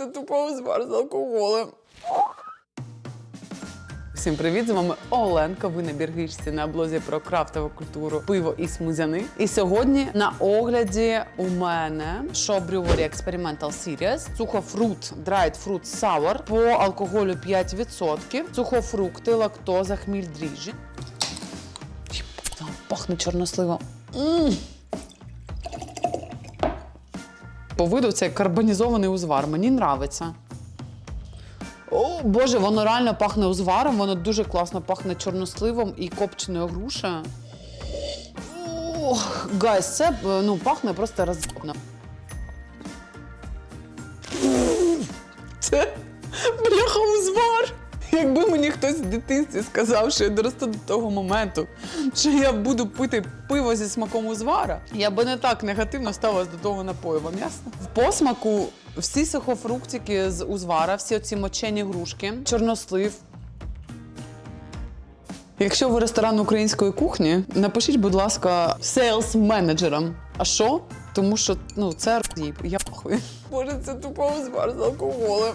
це тупо узвар з алкоголем. Всім привіт! З вами Оленка. Ви на біргичці на блозі про крафтову культуру, пиво і смузяни. І сьогодні на огляді у мене Show Brewery Experimental Series сухофрут Dried Fruit Sour по алкоголю 5%, сухофрукти, лактоза, хміль, дріжджі. Там пахне чорносливом. По виду це карбонізований узвар. Мені нравиться. О, Боже, воно реально пахне узваром, воно дуже класно пахне чорносливом і копченою грушею. Гайс, це е, ну, пахне просто розбно. Це бляха узвар. Хтось в дитинстві сказав, що я доросту до того моменту, що я буду пити пиво зі смаком узвара, я би не так негативно ставилась до того напою. Вам ясно? В посмаку всі сухофруктики з узвара, всі оці мочені грушки, чорнослив. Якщо ви ресторан української кухні, напишіть, будь ласка, сейлс менеджерам. А що? Тому що ну це роз'їб. Я пахую. Боже, це тупо узвар з алкоголем.